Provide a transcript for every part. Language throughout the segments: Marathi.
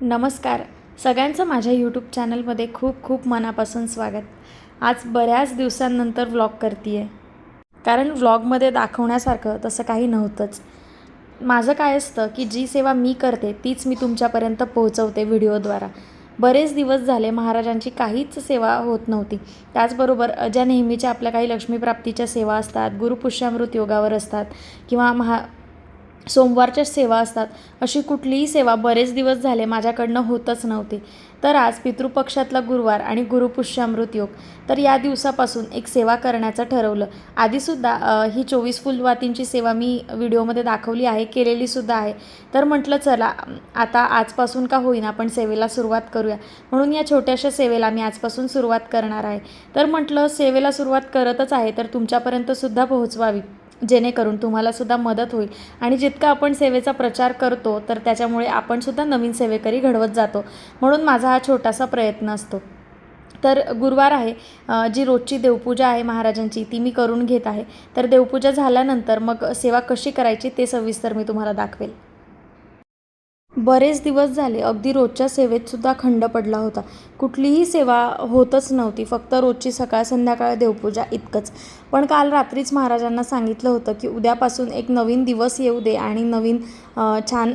नमस्कार. सगळ्यांचं माझ्या यूट्यूब चॅनलमध्ये खूप खूप मनापासून स्वागत. आज बऱ्याच दिवसांनंतर व्लॉग करते आहे कारण व्लॉगमध्ये दाखवण्यासारखं तसं काही नव्हतंच. माझं काय असतं की जी सेवा मी करते तीच मी तुमच्यापर्यंत पोहोचवते व्हिडिओद्वारा बरेच दिवस झाले महाराजांची काहीच सेवा होत नव्हती. त्याचबरोबर ज्या नेहमीच्या आपल्या काही लक्ष्मीप्राप्तीच्या सेवा असतात गुरुपुष्यामृत योगावर असतात किंवा महा सोमवारच्या सेवा असतात. अशी कुठलीही सेवा बरेच दिवस झाले माझ्याकडनं होतच नव्हती. तर आज पितृपक्षातला गुरुवार आणि गुरुपुष्यामृत योग. तर या दिवसापासून एक सेवा करण्याचं ठरवलं. आधीसुद्धा ही चोवीस फुलवातींची सेवा मी व्हिडिओमध्ये दाखवली आहे केलेली सुद्धा आहे. तर म्हटलं चला आता आजपासून का होईना आपण सेवेला सुरुवात करूया. म्हणून या छोट्याशा सेवेला मी आजपासून सुरुवात करणार आहे. तर म्हटलं सेवेला सुरुवात करतच आहे तर तुमच्यापर्यंतसुद्धा पोहोचवावी. जेणेकरून तुम्हालासुद्धा मदत होईल. आणि जितका आपण सेवेचा प्रचार करतो तर त्याच्यामुळे आपणसुद्धा नवीन सेवेकरी घडवत जातो. म्हणून माझा हा छोटासा प्रयत्न असतो. तर गुरुवार आहे. जी रोजची देवपूजा आहे महाराजांची ती मी करून घेत आहे. तर देवपूजा झाल्यानंतर मग सेवा कशी करायची ते सविस्तर मी तुम्हाला दाखवेल. बरेच दिवस झाले अगदी रोजच्या सेवेतसुद्धा खंड पडला होता. कुठलीही सेवा होतच नव्हती फक्त रोजची सकाळ संध्याकाळ देवपूजा इतकंच. पण काल रात्रीच महाराजांना सांगितलं होतं की उद्यापासून एक नवीन दिवस येऊ दे आणि नवीन छान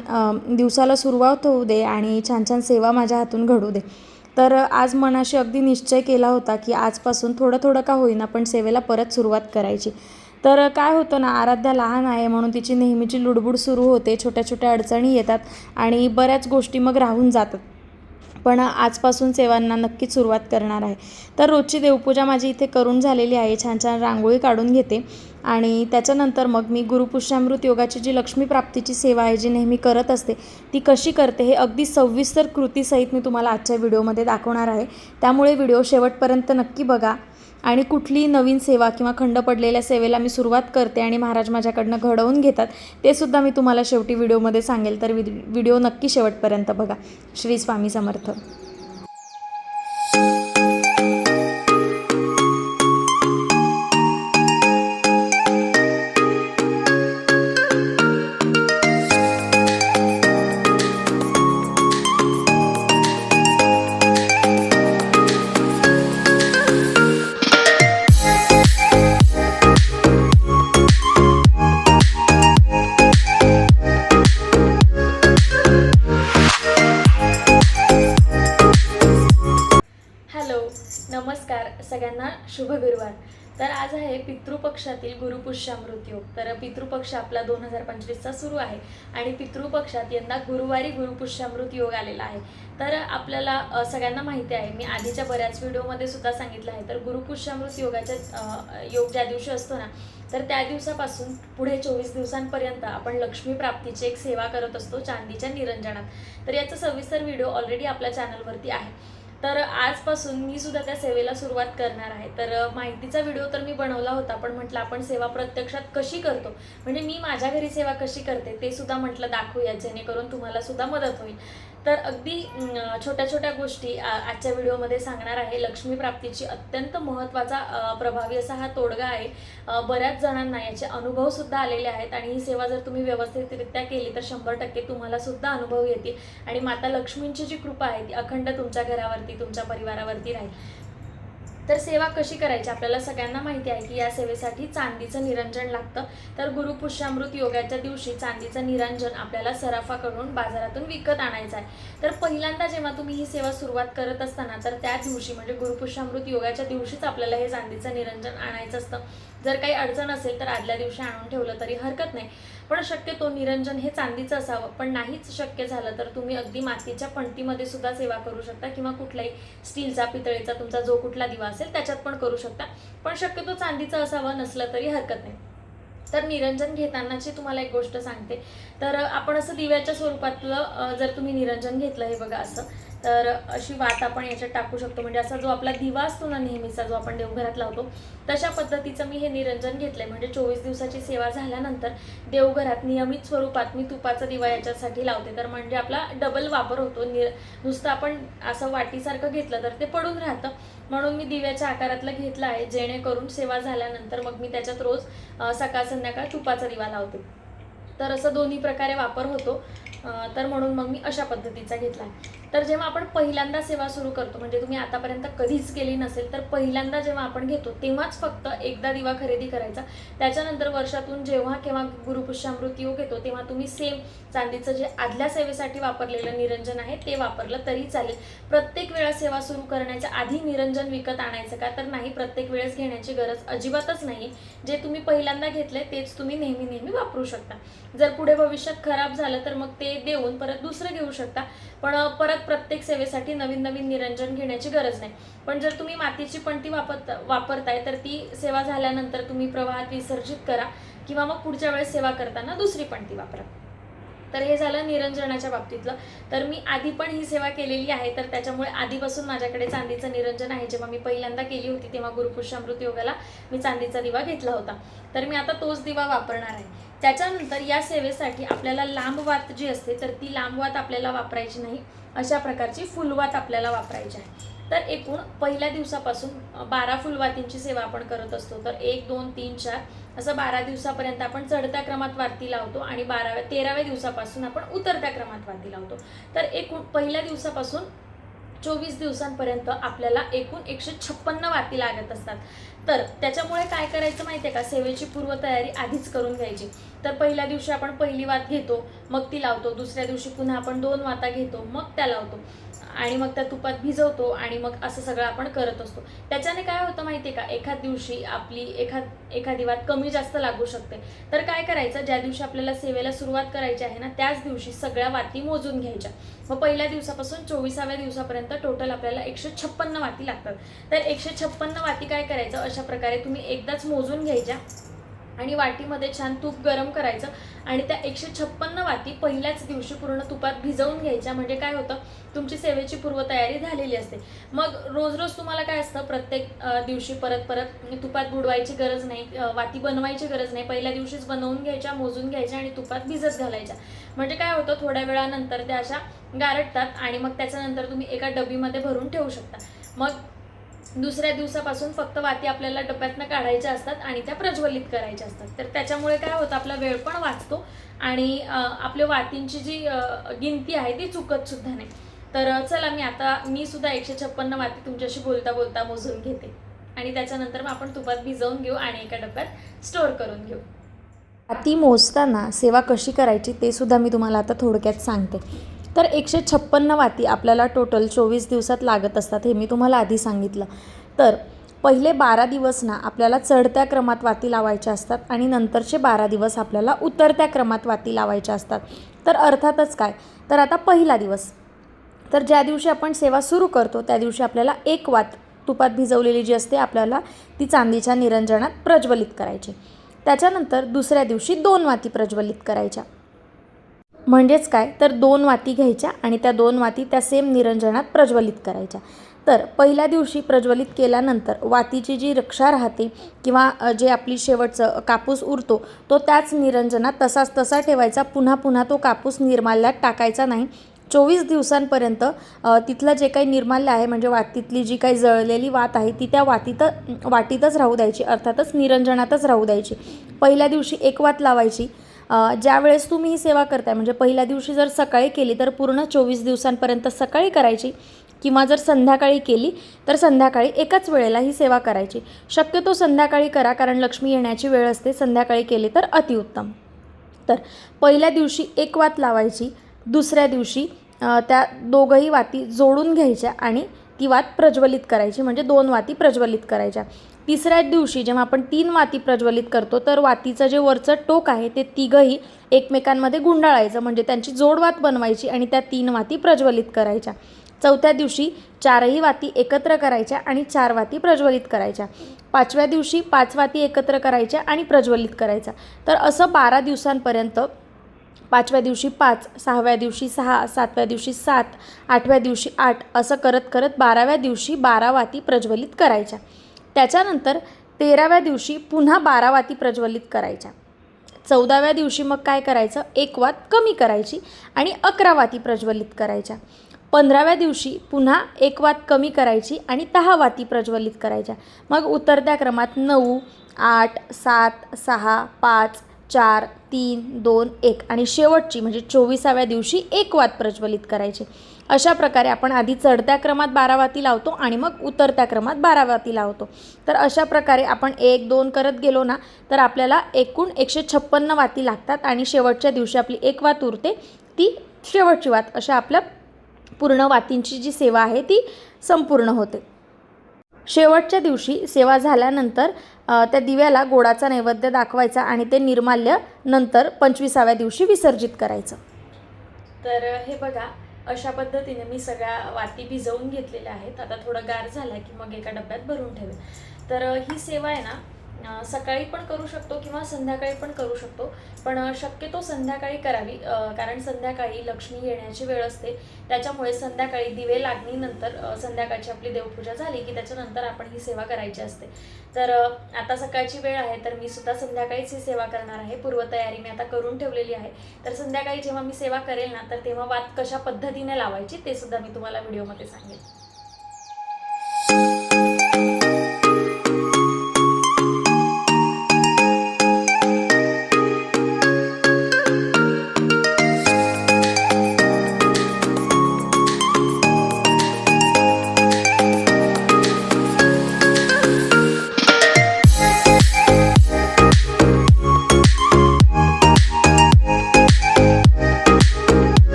दिवसाला सुरुवात होऊ दे आणि छान छान सेवा माझ्या हातून घडू दे. तर आज मनाशी अगदी निश्चय केला होता की आजपासून थोडं थोडं का होईना पण सेवेला परत सुरुवात करायची. तर काय होतं ना आराध्या लहान आहे म्हणून तिची नेहमीची लुडबुड सुरू होते छोट्या छोट्या अडचणी येतात आणि बऱ्याच गोष्टी मग राहून जातात. पण आजपासून सेवांना नक्कीच सुरुवात करणार आहे. तर रोजची देवपूजा माझी इथे करून झालेली आहे. छान छान रांगोळी काढून घेते आणि त्याच्यानंतर मग मी गुरुपुष्यामृत योगाची जी लक्ष्मी प्राप्तीची सेवा आहे जी नेहमी करत असते ती कशी करते हे अगदी सविस्तर कृतीसहित मी तुम्हाला आजच्या व्हिडिओमध्ये दाखवणार आहे. त्यामुळे व्हिडिओ शेवटपर्यंत नक्की बघा. आणि कुठली नवीन सेवा किंवा खंड पडलेल्या सेवेला मी सुरुवात करते आणि महाराज माझ्याकडनं घडवून घेतात ते सुद्धा मी तुम्हाला शेवटी व्हिडिओमध्ये सांगेल. तर व्हिडिओ नक्की शेवटपर्यंत बघा. श्री स्वामी समर्थ. शुभ गुरुवार. तर आज आहे पितृपक्षातील गुरुपुष्यामृत योग तर पितृपक्ष आपला दोन हजार पंचवीसचा सुरू आहे आणि पितृपक्षात यंदा गुरुवारी गुरुपुष्यामृत योग आलेला आहे. तर आपल्याला सगळ्यांना माहिती आहे मी आधीच्या बऱ्याच व्हिडिओमध्ये सुद्धा सांगितलं आहे. तर गुरुपुष्यामृत योगाच्या योग ज्या दिवशी असतो ना तर त्या दिवसापासून पुढे चोवीस दिवसांपर्यंत आपण लक्ष्मी प्राप्तीची एक सेवा करत असतो चांदीच्या निरंजनात. तर याचा सविस्तर व्हिडिओ ऑलरेडी आपल्या चॅनलवरती आहे. तर आजपासून मी सुद्धा त्या सेवेला सुरुवात करणार आहे. तर माहितीचा व्हिडिओ तर मी बनवला होता पण म्हटलं आपण सेवा प्रत्यक्षात कशी करतो? म्हणजे मी माझ्या घरी सेवा कशी करते ते सुद्धा म्हटलं दाखवूया जेणेकरून तुम्हाला सुद्धा मदत होईल. तर अगदी छोट्या छोट्या गोष्टी आजच्या व्हिडिओमध्ये सांगणार आहे. लक्ष्मी प्राप्तीची अत्यंत महत्त्वाचा प्रभावी असा हा तोडगा आहे. बऱ्याच जणांना याचे अनुभवसुद्धा आलेले आहेत आणि ही सेवा जर तुम्ही व्यवस्थितरित्या केली तर शंभर टक्के तुम्हाला सुद्धा अनुभव येतील. आणि माता लक्ष्मींची जी कृपा आहे ती अखंड तुमच्या घरावरती तुमच्या परिवारावरती राहील. तर सेवा कशी करायची? आपल्याला सगळ्यांना माहिती आहे की या सेवेसाठी चांदीचं निरंजन लागतं. तर गुरुपुष्यामृत योगाच्या दिवशी चांदीचं निरंजन आपल्याला सराफाकडून बाजारातून विकत आणायचं आहे. तर पहिल्यांदा जेव्हा तुम्ही ही सेवा सुरुवात करत असताना तर त्या दिवशी म्हणजे गुरुपुष्यामृत योगाच्या दिवशीच आपल्याला हे चांदीचं निरंजन आणायचं असतं. जर काही अडचण असेल तर आदल्या दिवशी आणून ठेवलं तरी हरकत नाही. पण शक्यतो निरंजन हे चांदीचं असावं. पण नाहीच शक्य झालं तर तुम्ही अगदी मातीच्या पणतीमध्ये सुद्धा सेवा करू शकता किंवा कुठलाही स्टीलचा पितळेचा तुमचा जो कुठला दिवा असेल त्याच्यात पण करू शकता. पण शक्यतो चांदीचं असावं नसलं तरी हरकत नाही. तर निरंजन घेतानाची तुम्हाला एक गोष्ट सांगते. तर आपण असं दिव्याच्या स्वरूपातलं जर तुम्ही निरंजन घेतलं हे बघा असं तर अशी वात आपण याच्यात टाकू शकतो. म्हणजे असा जो आपला दिवा असतो ना नेहमीचा जो आपण देवघरात लावतो तशा पद्धतीचं मी हे निरंजन घेतलंय. म्हणजे चोवीस दिवसाची सेवा झाल्यानंतर देवघरात नियमित स्वरूपात मी तुपाचा दिवा याच्यासाठी लावते. तर म्हणजे आपला डबल वापर होतो. निर नुसतं आपण असं वाटीसारखं घेतलं तर ते पडून राहतं. म्हणून मी दिव्याच्या आकारातलं घेतलं आहे. जेणेकरून सेवा झाल्यानंतर मग मी त्याच्यात रोज सकाळ संध्याकाळ तुपाचा दिवा लावते. तर असं दोन्ही प्रकारे वापर होतो. तर म्हणून मग मी अशा पद्धतीचा घेतला आहे. तर जेव्हा आपण पहिल्यांदा सेवा सुरू करतो म्हणजे तुम्ही आतापर्यंत कधीच केली नसेल तर पहिल्यांदा जेव्हा आपण घेतो तेव्हाच फक्त एकदा दिवा खरेदी करायचा. त्याच्यानंतर वर्षातून जेव्हा केव्हा गुरुपुष्यामृत योग येतो तेव्हा तुम्ही सेम चांदीचं जे आदल्या सेवेसाठी वापरलेलं निरंजन आहे ते वापरलं तरी चालेल. प्रत्येक वेळा सेवा सुरू करण्याच्या आधी निरंजन विकत आणायचं का? तर नाही प्रत्येक वेळेस घेण्याची गरज अजिबातच नाही. जे तुम्ही पहिल्यांदा घेतले तेच तुम्ही नेहमी नेहमी वापरू शकता. जर पुढे भविष्यात खराब झालं तर मग ते देऊन परत दुसरं घेऊ शकता. पण परत परत प्रत्येक सेवेसाठी नवीन नवीन निरंजन घेण्याची गरज नाही. पण जर तुम्ही मातीची पणती वापर वापरताय तर ती सेवा झाल्यानंतर तुम्ही प्रवाहात विसर्जित करा किंवा मग पुढच्या वेळेस सेवा करताना दुसरी पणती वापरा. तर हे झालं निरंजनाच्या बाबतीतलं. तर मी आधी पण ही सेवा केलेली आहे तर त्याच्यामुळे आधीपासून माझ्याकडे चांदीचं निरंजन आहे. जेव्हा मी पहिल्यांदा केली होती तेव्हा गुरुपुष्यामृत योगाला मी चांदीचा दिवा घेतला होता. तर मी आता तोच दिवा वापरणार आहे. त्याच्यानंतर या सेवेसाठी आपल्याला लांब वात जी असते तर ती लांब वात आपल्याला वापरायची नाही. अशा प्रकारची फुलवात आपल्याला वापरायची आहे. तर एकूण पहिल्या दिवसापासून बारा फुलवातींची सेवा आपण करत असतो. तर एक दोन तीन चार असं बारा दिवसापर्यंत आपण चढत्या क्रमात वारती लावतो आणि बाराव्या तेराव्या दिवसापासून आपण उतरत्या क्रमात वारती लावतो. तर एकूण पहिल्या दिवसापासून चोवीस दिवसांपर्यंत आपल्याला एकूण एकशे छप्पन्न वाती लागत असतात. तर त्याच्यामुळे काय करायचं माहिती आहे का? सेवेची पूर्वतयारी आधीच करून घ्यायची. तर पहिल्या दिवशी आपण पहिली वात घेतो मग ती लावतो. दुसऱ्या दिवशी पुन्हा आपण दोन वाता घेतो मग त्या लावतो. आणि मग त्या तुपात भिजवतो आणि मग असं सगळं आपण करत असतो. त्याच्याने काय होतं माहिती आहे का? एखाद दिवशी आपली एखाद एखादी वात कमी जास्त लागू शकते. तर काय करायचं? ज्या दिवशी आपल्याला सेवेला सुरुवात करायची आहे ना त्याच दिवशी सगळ्या वाती मोजून घ्यायच्या. मग पहिल्या दिवसापासून चोवीसाव्या दिवसापर्यंत टोटल आपल्याला एकशे छप्पन्न वाती लागतात. तर एकशे छप्पन्न वाती काय करायचं? अशा प्रकारे तुम्ही एकदाच मोजून घ्यायच्या. आणि वाटीमध्ये छान तूप गरम करायचं आणि त्या एकशे छप्पन्न वाती पहिल्याच दिवशी पूर्ण तुपात भिजवून घ्यायच्या. म्हणजे काय होतं तुमची सेवेची पूर्वतयारी झालेली असते. मग रोज रोज तुम्हाला काय असतं प्रत्येक दिवशी परत परत तुपात बुडवायची गरज नाही वाती बनवायची गरज नाही. पहिल्या दिवशीच बनवून घ्यायच्या मोजून घ्यायच्या आणि तुपात भिजत घालायच्या. म्हणजे काय होतं थोड्या वेळानंतर त्या अशा गारटतात आणि मग त्याच्यानंतर तुम्ही एका डबीमध्ये भरून ठेवू शकता. मग दुसऱ्या दिवसापासून फक्त वाती आपल्याला डब्यातनं काढायच्या असतात आणि त्या प्रज्वलित करायच्या असतात. तर त्याच्यामुळे काय होतं आपला वेळ पण वाचतो आणि आपल्या वातींची जी गिनती आहे ती चुकत सुद्धा नाही. तर चला मी आता मी सुद्धा एकशे छप्पन्न वाती तुमच्याशी बोलता बोलता मोजून घेते. आणि त्याच्यानंतर मग आपण तुपात भिजवून घेऊ आणि एका डब्यात स्टोअर करून घेऊ. वाती मोजताना सेवा कशी करायची ते सुद्धा मी तुम्हाला आता थोडक्यात सांगते. तर एकशे छप्पन्न वाती आपल्याला टोटल चोवीस दिवसात लागत असतात हे मी तुम्हाला आधी सांगितलं. तर पहिले बारा दिवस ना आपल्याला चढत्या क्रमात वाती लावायच्या असतात आणि नंतरचे बारा दिवस आपल्याला उतरत्या क्रमात वाती लावायच्या असतात. तर अर्थातच काय? तर आता पहिला दिवस. तर ज्या दिवशी आपण सेवा सुरू करतो त्या दिवशी आपल्याला एक वात तुपात भिजवलेली जी असते आपल्याला ती चांदीच्या निरंजनात प्रज्वलित करायची. त्याच्यानंतर दुसऱ्या दिवशी दोन वाती प्रज्वलित करायच्या. म्हणजेच काय? तर दोन वाती घ्यायच्या आणि त्या दोन वाती त्या सेम निरंजनात प्रज्वलित करायच्या. तर पहिल्या दिवशी प्रज्वलित केल्यानंतर वातीची जी रक्षा राहते किंवा जे आपली शेवटचं कापूस उरतो तो त्याच निरंजनात तसाच तसा ठेवायचा. पुन्हा पुन्हा तो कापूस निर्माल्यात टाकायचा नाही. चोवीस दिवसांपर्यंत तिथलं जे काही निर्माल्य आहे म्हणजे वातीतली जी काही जळलेली वात आहे ती त्या वातीत वाटीतच राहू द्यायची अर्थातच निरंजनातच राहू द्यायची. पहिल्या दिवशी एक वात लावायची ज्यावेळेस तुम्ही ही सेवा करताय म्हणजे पहिल्या दिवशी जर सकाळी केली तर पूर्ण चोवीस दिवसांपर्यंत सकाळी करायची किंवा जर संध्याकाळी केली तर संध्याकाळी एकाच वेळेला ही सेवा करायची. शक्यतो संध्याकाळी करा कारण लक्ष्मी येण्याची वेळ असते. संध्याकाळी केली तर अतिउत्तम. तर पहिल्या दिवशी एक वात लावायची दुसऱ्या दिवशी त्या दोघंही वाती जोडून घ्यायच्या आणि ती वात प्रज्वलित करायची म्हणजे दोन वाती प्रज्वलित करायच्या. तिसऱ्या दिवशी जेव्हा आपण तीन वाती प्रज्वलित करतो तर वातीचं जे वरचं टोक आहे ते तिघंही एकमेकांमध्ये गुंडाळायचं म्हणजे त्यांची जोडवात बनवायची आणि त्या तीन वाती प्रज्वलित करायच्या. चौथ्या दिवशी चारही वाती एकत्र करायच्या आणि चार वाती प्रज्वलित करायच्या. पाचव्या दिवशी पाच वाती एकत्र करायच्या आणि प्रज्वलित करायच्या. तर असं बारा दिवसांपर्यंत पाचव्या दिवशी पाच सहाव्या दिवशी सहा सातव्या दिवशी सात आठव्या दिवशी आठ असं करत करत बाराव्या दिवशी बारा वाती प्रज्वलित करायच्या. त्याच्यानंतर तेराव्या दिवशी पुन्हा बारा वाती प्रज्वलित करायच्या. चौदाव्या दिवशी मग काय करायचं? एक वात कमी करायची आणि अकरा वाती प्रज्वलित करायच्या. पंधराव्या दिवशी पुन्हा एक वात कमी करायची आणि दहा वाती प्रज्वलित करायच्या. मग उतरत्या क्रमात नऊ आठ सात सहा पाच चार तीन दोन एक आणि शेवटची म्हणजे चोवीसाव्या दिवशी एक वात प्रज्वलित करायची. अशा प्रकारे आपण आधी चढत्या क्रमात बारावाती लावतो आणि मग उतरत्या क्रमात बारावाती लावतो. तर अशा प्रकारे आपण एक दोन करत गेलो ना तर आपल्याला एकूण एकशे छप्पन्न वाती लागतात आणि शेवटच्या दिवशी आपली एक वात उरते ती शेवटची वात. अशा आपल्या पूर्ण वातींची जी सेवा आहे ती संपूर्ण होते. शेवटच्या दिवशी सेवा झाल्यानंतर त्या दिव्याला गोडाचा नैवेद्य दाखवायचा आणि ते निर्माल्य नंतर पंचवीसाव्या दिवशी विसर्जित करायचं. तर हे बघा अशा पद्धतीने मी सगळ्या वाती भिजवून घेतलेल्या आहेत. आता थोडं गार झाला की मग एका डब्यात भरून ठेवेल. तर ही सेवा आहे ना सकाळी पण करू शकतो किंवा संध्याकाळी पण करू शकतो. पण शक्यतो संध्याकाळी करावी कारण संध्याकाळी लक्ष्मी येण्याची वेळ असते. त्याच्यामुळे संध्याकाळी दिवे लागणीनंतर संध्याकाळची आपली देवपूजा झाली की त्याच्यानंतर आपण ही सेवा करायची असते. तर आता सकाळची वेळ आहे तर मी सुद्धा संध्याकाळीच ही सेवा करणार आहे. पूर्वतयारी मी आता करून ठेवलेली आहे. तर संध्याकाळी जेव्हा मी सेवा करेल ना तर तेव्हा वात कशा पद्धतीने लावायची ते सुद्धा मी तुम्हाला व्हिडिओमध्ये सांगेल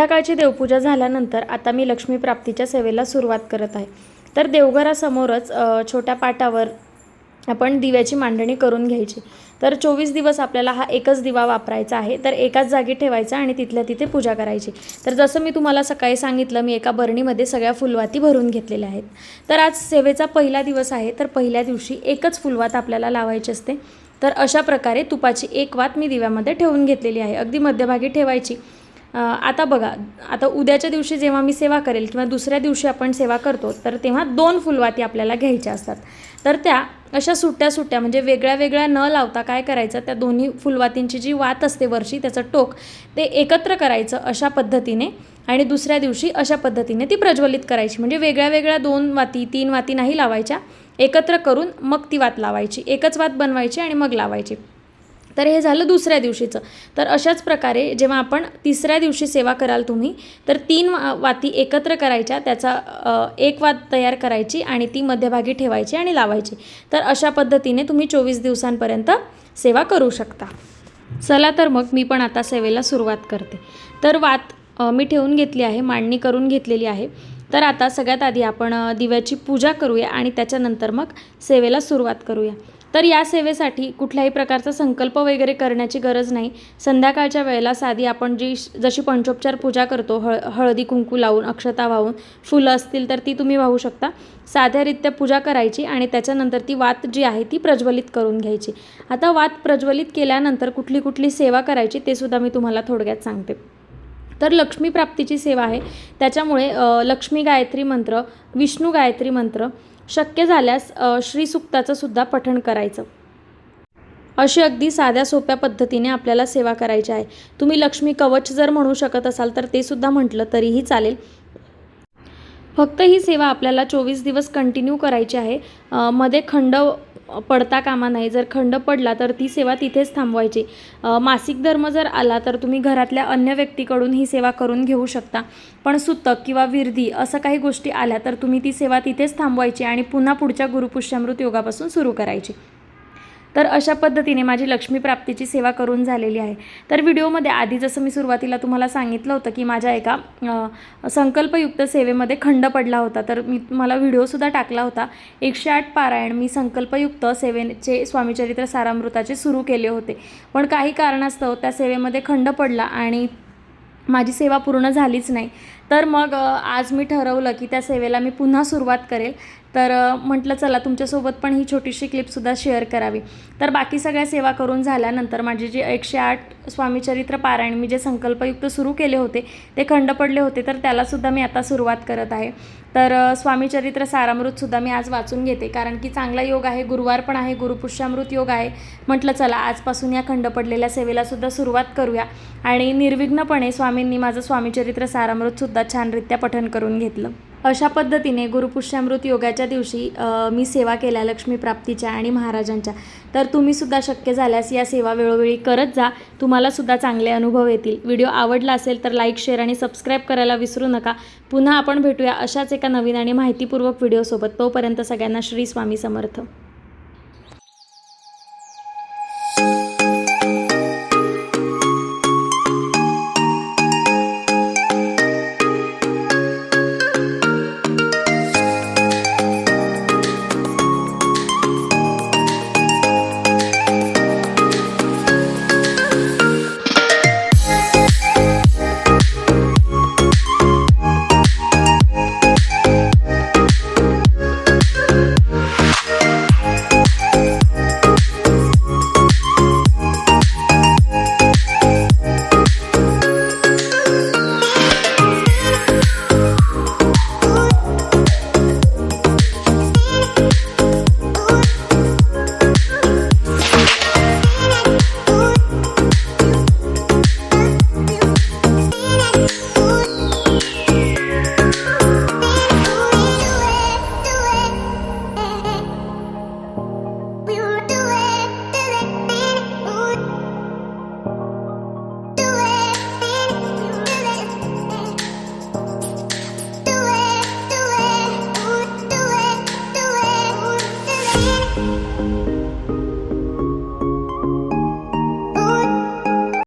संध्याकाळची देवपूजा झाल्यानंतर आता मी लक्ष्मीप्राप्तीच्या सेवेला सुरुवात करत आहे. तर देवघरासमोरच छोट्या पाटावर आपण दिव्याची मांडणी करून घ्यायची. तर चोवीस दिवस आपल्याला हा एकच दिवा वापरायचा आहे. तर एकाच जागी ठेवायचा आणि तिथल्या तिथे पूजा करायची. तर जसं मी तुम्हाला सकाळी सांगितलं मी एका बरणीमध्ये सगळ्या फुलवाती भरून घेतलेल्या आहेत. तर आज सेवेचा पहिला दिवस आहे. तर पहिल्या दिवशी एकच फुलवात आपल्याला लावायची असते. तर अशा प्रकारे तुपाची एक वात मी दिव्यामध्ये ठेवून घेतलेली आहे. अगदी मध्यभागी ठेवायची. आता बघा आता उद्याच्या दिवशी जेव्हा मी सेवा करेल किंवा दुसऱ्या दिवशी आपण सेवा करतो तर तेव्हा दोन फुलवाती आपल्याला घ्यायच्या असतात. तर त्या अशा सुट्ट्या सुट्ट्या म्हणजे वेगळ्या वेगळ्या न लावता काय करायचं त्या दोन्ही फुलवातींची जी वात असते वरची त्याचं टोक ते एकत्र करायचं अशा पद्धतीने आणि दुसऱ्या दिवशी अशा पद्धतीने ती प्रज्वलित करायची. म्हणजे वेगळ्या वेगळ्या दोन वाती तीन वाती नाही लावायच्या एकत्र करून मग ती वात लावायची. एकच वात बनवायची आणि मग लावायची. तर हे झालं दुसऱ्या दिवशीचं. तर अशाच प्रकारे जेव्हा आपण तिसऱ्या दिवशी सेवा कराल तुम्ही तर तीन वा- वाती एकत्र करायच्या त्याचा एक वात तयार करायची आणि ती मध्यभागी ठेवायची आणि लावायची. तर अशा पद्धतीने तुम्ही चोवीस दिवसांपर्यंत सेवा करू शकता. चला तर मग मी पण आता सेवेला सुरुवात करते. तर वात मी ठेवून घेतली आहे मांडणी करून घेतलेली आहे. तर आता सगळ्यात आधी आपण दिव्याची पूजा करूया आणि त्याच्यानंतर मग सेवेला सुरुवात करूया. तर या सेवेसाठी कुठल्याही प्रकारचा संकल्प वगैरे करण्याची गरज नाही. संध्याकाळच्या वेळेला साधी आपण जी जशी पंचोपचार पूजा करतो हळ हळदी कुंकू लावून अक्षता वाहून फुलं असतील तर ती तुम्ही वाहू शकता. साध्यारित्या पूजा करायची आणि त्याच्यानंतर ती वात जी आहे ती प्रज्वलित करून घ्यायची. आता वात प्रज्वलित केल्यानंतर कुठली कुठली सेवा करायची ते सुद्धा मी तुम्हाला थोडक्यात सांगते. तर लक्ष्मी प्राप्तीची सेवा आहे. त्याच्यामुळे लक्ष्मी गायत्री मंत्र विष्णू गायत्री मंत्र शक्य झाल्यास श्रीसुक्ताचं सुद्धा पठण करायचं. अशी अगदी साध्या सोप्या पद्धतीने आपल्याला सेवा करायची आहे. तुम्ही लक्ष्मी कवच जर म्हणू शकत असाल तर ते सुद्धा म्हटलं तरीही चालेल. फक्त ही सेवा आपल्याला चोवीस दिवस कंटिन्यू करायची आहे. मध्ये खंड पडता कामा नाही जर खंड पडला तर ती सेवा तिथेच थांबवायची. मासिक धर्म जर आला तर तुम्ही घरातल्या अन्य व्यक्तीकडून ही सेवा करून घेऊ शकता. पण सुतक किंवा विरधी असं काही गोष्टी आल्या तर तुम्ही ती सेवा तिथेच थांबवायची आणि पुन्हा पुढच्या गुरुपुष्यामृत योगापासून सुरू करायची. तर अशा पद्धतीने माझी लक्ष्मी प्राप्तीची सेवा करून झालेली आहे. तर व्हिडिओमध्ये आधी जसं मी सुरुवातीला तुम्हाला सांगितलं होतं की माझ्या एका संकल्पयुक्त सेवेमध्ये खंड पडला होता. तर मी तुम्हाला व्हिडिओसुद्धा टाकला होता. एकशे आठ पारायण मी संकल्पयुक्त सेवेचे स्वामीचरित्र सारामृताचे सुरू केले होते. पण काही कारणास्तव त्या सेवेमध्ये खंड पडला आणि माझी सेवा पूर्ण झालीच नाही. तर मग आज मी ठरवलं की त्या सेवेला मी पुन्हा सुरुवात करेल. तर म्हटलं चला तुमच्यासोबत पण ही छोटीशी क्लिपसुद्धा शेअर करावी. तर बाकी सगळ्या सेवा करून झाल्यानंतर माझे जे एकशे आठ स्वामीचरित्र पारायण मी जे संकल्पयुक्त सुरू केले होते ते खंड पडले होते तर त्यालासुद्धा मी आता सुरुवात करत आहे. तर स्वामीचरित्र सारामृतसुद्धा मी आज वाचून घेते कारण की चांगला योग आहे गुरुवार पण आहे गुरुपुष्यामृत योग आहे. म्हटलं चला आजपासून या खंड पडलेल्या सेवेलासुद्धा सुरुवात करूया. आणि निर्विघ्नपणे स्वामींनी माझं स्वामीचरित्र सारामृतसुद्धा छानरित्या पठन करून घेतलं. अशा पद्धतीने गुरुपुष्यामृत योगाच्या दिवशी मी सेवा केल्या लक्ष्मी प्राप्तीच्या आणि महाराजांच्या. तर तुम्हीसुद्धा शक्य झाल्यास या सेवा वेळोवेळी करत जा. तुम्हालासुद्धा चांगले अनुभव येतील. व्हिडिओ आवडला असेल तर लाईक शेअर आणि सबस्क्राईब करायला विसरू नका. पुन्हा आपण भेटूया अशाच एका नवीन आणि माहितीपूर्वक व्हिडिओसोबत. तोपर्यंत सगळ्यांना श्री स्वामी समर्थ.